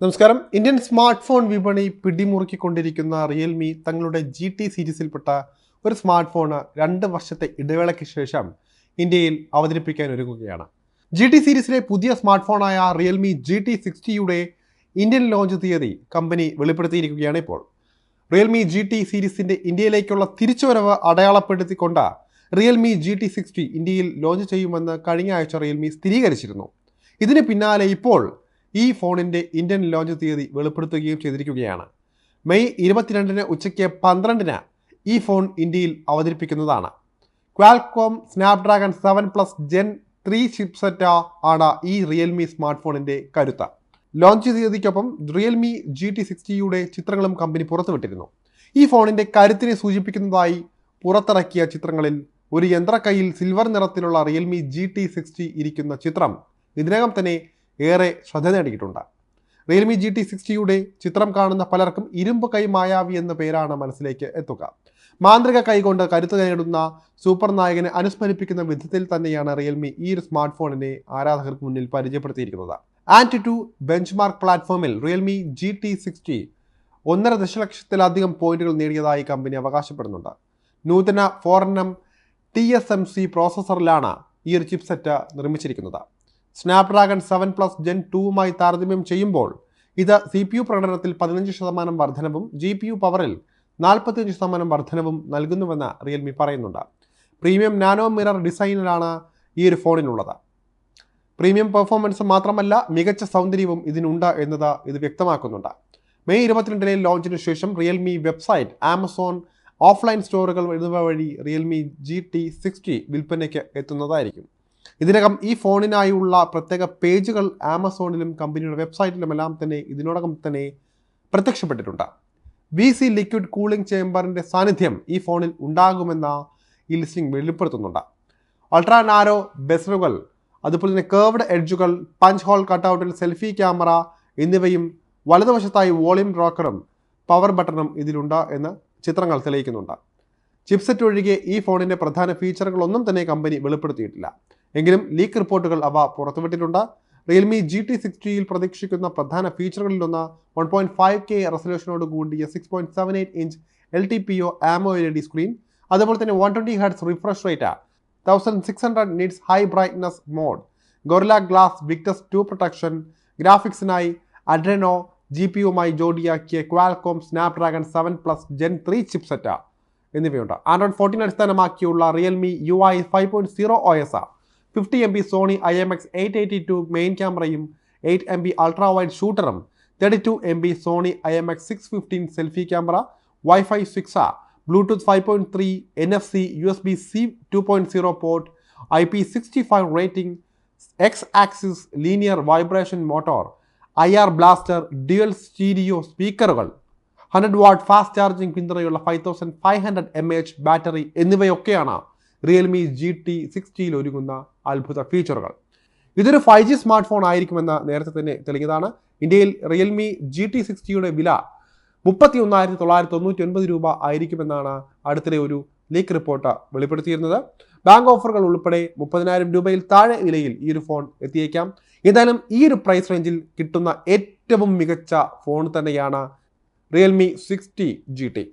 നമസ്കാരം. Indian smart phone വിപണി പിടിമുറുക്കിക്കൊണ്ടിരിക്കുന്ന റിയൽമി തങ്ങളുടെ ജി ടി സീരീസിൽപ്പെട്ട ഒരു സ്മാർട്ട് ഫോണ് രണ്ട് വർഷത്തെ ഇടവേളയ്ക്ക് ശേഷം ഇന്ത്യയിൽ അവതരിപ്പിക്കാൻ ഒരുങ്ങുകയാണ്. ജി ടി സീരീസിലെ പുതിയ സ്മാർട്ട് ഫോണായ റിയൽമി ജി ടി സിക്സ്റ്റിയുടെ ഇന്ത്യൻ ലോഞ്ച് തീയതി കമ്പനി വെളിപ്പെടുത്തിയിരിക്കുകയാണ് ഇപ്പോൾ. റിയൽമി ജി ടി സീരീസിന്റെ ഇന്ത്യയിലേക്കുള്ള തിരിച്ചുവരവ് അടയാളപ്പെടുത്തിക്കൊണ്ട് റിയൽമി ജി ടി സിക്സ്റ്റി ഇന്ത്യയിൽ ലോഞ്ച് ചെയ്യുമെന്ന് കഴിഞ്ഞ ആഴ്ച റിയൽമി സ്ഥിരീകരിച്ചിരുന്നു. ഇതിന് പിന്നാലെ ഇപ്പോൾ ഈ ഫോണിന്റെ ഇന്ത്യൻ ലോഞ്ച് തീയതി വെളിപ്പെടുത്തുകയും ചെയ്തിരിക്കുകയാണ്. മെയ് ഇരുപത്തിരണ്ടിന് ഉച്ചയ്ക്ക് പന്ത്രണ്ടിന് ഈ ഫോൺ ഇന്ത്യയിൽ അവതരിപ്പിക്കുന്നതാണ്. Qualcomm Snapdragon seven plus gen three chipset ആണ് ഈ റിയൽമി സ്മാർട്ട് ഫോണിന്റെ കരുത്ത്. ലോഞ്ച് തീയതിക്കൊപ്പം റിയൽമി ജി ടി സിക്സ്റ്റിയുടെ ചിത്രങ്ങളും കമ്പനി പുറത്തുവിട്ടിരുന്നു. ഈ ഫോണിന്റെ കരുത്തിനെ സൂചിപ്പിക്കുന്നതായി പുറത്തിറക്കിയ ചിത്രങ്ങളിൽ ഒരു യന്ത്രക്കൈയിൽ സിൽവർ നിറത്തിലുള്ള റിയൽമി ജി ടി സിക്സ്റ്റി ഇരിക്കുന്ന ചിത്രം ഇതിനകം തന്നെ ഏറെ ശ്രദ്ധ നേടിയിട്ടുണ്ട്. റിയൽമി ജി ടി സിക്സ്റ്റിയുടെ ചിത്രം കാണുന്ന പലർക്കും ഇരുമ്പ് കൈ മായാവി എന്ന പേരാണ് മനസ്സിലേക്ക് എത്തുക. മാന്ത്രിക കൈകൊണ്ട് കരുത്ത് നേടുന്ന സൂപ്പർ നായകനെ അനുസ്മരിപ്പിക്കുന്ന വിധത്തിൽ തന്നെയാണ് റിയൽമി ഈ ഒരു സ്മാർട്ട് ഫോണിനെ ആരാധകർക്ക് മുന്നിൽ പരിചയപ്പെടുത്തിയിരിക്കുന്നത്. ആൻഡ് ടു ബെഞ്ച് മാർക്ക് പ്ലാറ്റ്ഫോമിൽ റിയൽമി ജി ടി സിക്സ്റ്റി ഒന്നര ദശലക്ഷത്തിലധികം പോയിന്റുകൾ നേടിയതായി കമ്പനി അവകാശപ്പെടുന്നുണ്ട്. നൂതന ഫോറിനം ടി എസ് എം സി പ്രോസസ്സറിലാണ് ഈ ഒരു ചിപ്സെറ്റ് നിർമ്മിച്ചിരിക്കുന്നത്. സ്നാപ്ഡ്രാഗൺ സെവൻ പ്ലസ് ജെൻ ടൂവുമായി താരതമ്യം ചെയ്യുമ്പോൾ ഇത് സി പി യു പ്രകടനത്തിൽ പതിനഞ്ച് ശതമാനം വർധനവും ജി പി യു പവറിൽ നാൽപ്പത്തിയഞ്ച് ശതമാനം വർധനവും നൽകുന്നുവെന്ന് റിയൽമി പറയുന്നുണ്ട്. പ്രീമിയം നാനോ മിറർ ഡിസൈനിലാണ് ഈ ഒരു ഫോണിനുള്ളത്. പ്രീമിയം പെർഫോമൻസ് മാത്രമല്ല മികച്ച സൗന്ദര്യവും ഇതിനുണ്ട് എന്നത് ഇത് വ്യക്തമാക്കുന്നുണ്ട്. മെയ് ഇരുപത്തിരണ്ടിലെ ലോഞ്ചിന് ശേഷം റിയൽമി വെബ്സൈറ്റ് ആമസോൺ ഓഫ്ലൈൻ സ്റ്റോറുകൾ എന്നിവ വഴി റിയൽമി ജി ടി സിക്സ്റ്റി വിൽപ്പനയ്ക്ക് എത്തുന്നതായിരിക്കും. ഇതിനകം ഈ ഫോണിനായുള്ള പ്രത്യേക പേജുകൾ ആമസോണിലും കമ്പനിയുടെ വെബ്സൈറ്റിലുമെല്ലാം തന്നെ ഇതിനോടകം തന്നെ പ്രത്യക്ഷപ്പെട്ടിട്ടുണ്ട്. വി സി ലിക്വിഡ് കൂളിംഗ് ചേംബറിന്റെ സാന്നിധ്യം ഈ ഫോണിൽ ഉണ്ടാകുമെന്ന ഈ ലിസ്റ്റിംഗ് വെളിപ്പെടുത്തുന്നുണ്ട്. അൾട്രാ നാരോ ബെസറുകൾ അതുപോലെ തന്നെ കേർവ്ഡ് എഡ്ജുകൾ പഞ്ച് ഹോൾ കട്ടൗട്ടിൽ സെൽഫി ക്യാമറ എന്നിവയും വലതുവശത്തായി വോളിയം റോക്കറും പവർ ബട്ടണും ഇതിലുണ്ട് എന്ന് ചിത്രങ്ങൾ തെളിയിക്കുന്നുണ്ട്. ചിപ്സെറ്റ് ഒഴികെ ഈ ഫോണിന്റെ പ്രധാന ഫീച്ചറുകളൊന്നും തന്നെ കമ്പനി വെളിപ്പെടുത്തിയിട്ടില്ല. എങ്കിലും ലീക്ക് റിപ്പോർട്ടുകൾ അവ പുറത്തുവിട്ടിട്ടുണ്ട്. റിയൽമി ജി ടി സിക്സ്റ്റിയിൽ പ്രതീക്ഷിക്കുന്ന പ്രധാന ഫീച്ചറുകളിലൊന്ന് വൺ പോയിന്റ് ഫൈവ് കെ റെസൊല്യൂഷനോട് കൂടിയ six point seven eight inch L T P O AMOLED screen അതുപോലെ തന്നെ one twenty hertz refresh rate thousand six hundred nits high brightness mode Gorilla glass Victus two protection ഗ്രാഫിക്സിനായി Adreno G P യുമായി ജോഡിയാക്കിയ Qualcomm Snapdragon seven plus gen three chipset എന്നിവയുണ്ട്. Android fourteen അടിസ്ഥാനമാക്കിയുള്ള Realme U I five point zero O S fifty M B Sony I M X eight eighty two main ക്യാമറയും eight M B ultra wide ഷൂട്ടറും thirty two M B Sony I M X six fifteen selfie camera WiFi six Bluetooth five point three N F C U S B C two point zero port I P sixty five rating X axis linear vibration motor I R blaster dual stereo സ്പീക്കറുകൾ hundred watt fast charging പിന്തുണയുള്ള five thousand five hundred M H battery എന്നിവയൊക്കെയാണ് Realme G T സിക്സ്റ്റിയിൽ ഒരുങ്ങുന്ന അത്ഭുത ഫീച്ചറുകൾ ഇതൊരു five G smart phone ആയിരിക്കുമെന്ന് നേരത്തെ തന്നെ തെളിഞ്ഞതാണ്. ഇന്ത്യയിൽ റിയൽമി ജി ടി സിക്സ്റ്റിയുടെ വില മുപ്പത്തി ഒന്നായിരത്തി തൊള്ളായിരത്തി തൊണ്ണൂറ്റി ഒൻപത് രൂപ ആയിരിക്കുമെന്നാണ് അടുത്തിടെ ഒരു ലീക്ക് റിപ്പോർട്ട് വെളിപ്പെടുത്തിയിരുന്നത്. ബാങ്ക് ഓഫറുകൾ ഉൾപ്പെടെ മുപ്പതിനായിരം രൂപയിൽ താഴെ വിലയിൽ ഈ ഒരു ഫോൺ എത്തിയേക്കാം. ഏതായാലും ഈ ഒരു പ്രൈസ് റേഞ്ചിൽ കിട്ടുന്ന ഏറ്റവും മികച്ച ഫോൺ തന്നെയാണ് റിയൽമി സിക്സ്റ്റി ജി ടി